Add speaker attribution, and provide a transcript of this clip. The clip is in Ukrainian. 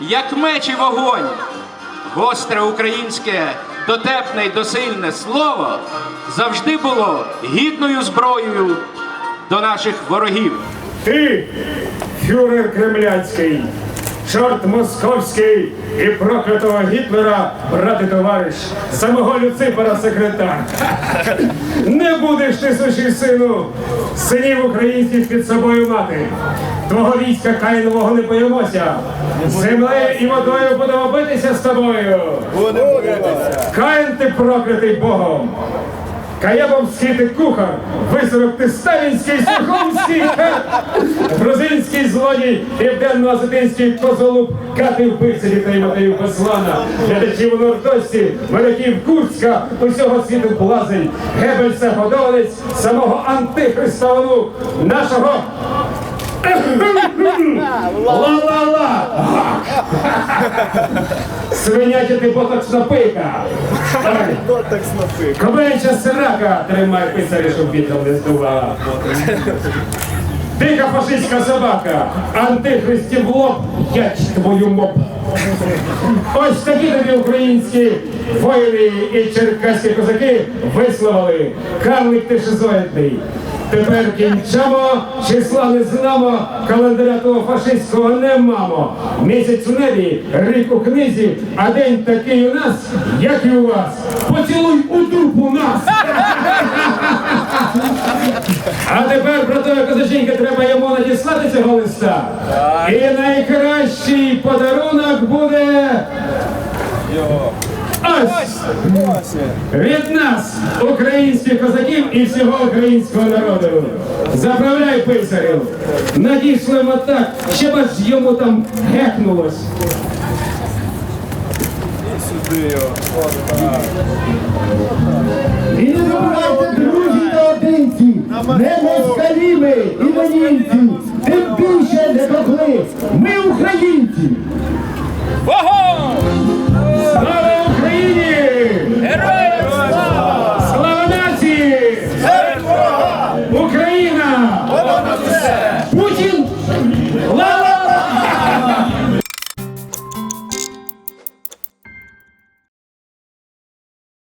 Speaker 1: як меч і вогонь. Гостре українське, дотепне й досильне слово завжди було гідною зброєю до наших ворогів.
Speaker 2: Ти, фюрер кремлянський, чорт московський і проклятого Гітлера, брат і товариш, самого Люцифера секретар. Не будеш ти, сучий сину, синів українських під собою мати. Твого війська Каїнового не боїмося. Землею і водою будемо битися з тобою. Каїн ти проклятий Богом. Каєбовський ти кухар, висорок ти сталінський, сухомський, грузинський злодій, південно-осетинський козолуб, кати вбивця дітей Матеїв Беслана, глядачів Нордості, моряків Курська, усього світу блазень, Гебельса годованець, самого антихристовану, нашого Ла-ла-ла! Свиняча ти ботоксна пика! Кобенча срака! Тримай писарі, щоб вітром не здувала. Дика фашистська собака! Антихристів лоб, яч твою моп! Ось такі тобі українські воїни і черкаські козаки висловили. Карлик ти шизоїдний. Тепер кінчамо, числа не знамо, календаря того фашистського не мамо. Місяць у небі, рік у книзі, а день такий у нас, як і у вас. Поцілуй у дупу нас! А тепер, братове цього листа. І найкращий подарунок буде. Ось від нас, українських козаків і всього українського народу. Заправляй писарів. Надішлемо так, щоб аж йому там гекнулось.
Speaker 3: І не забувайте, друзі та одинці, не тим більше не дохли. ми українці.
Speaker 2: Слава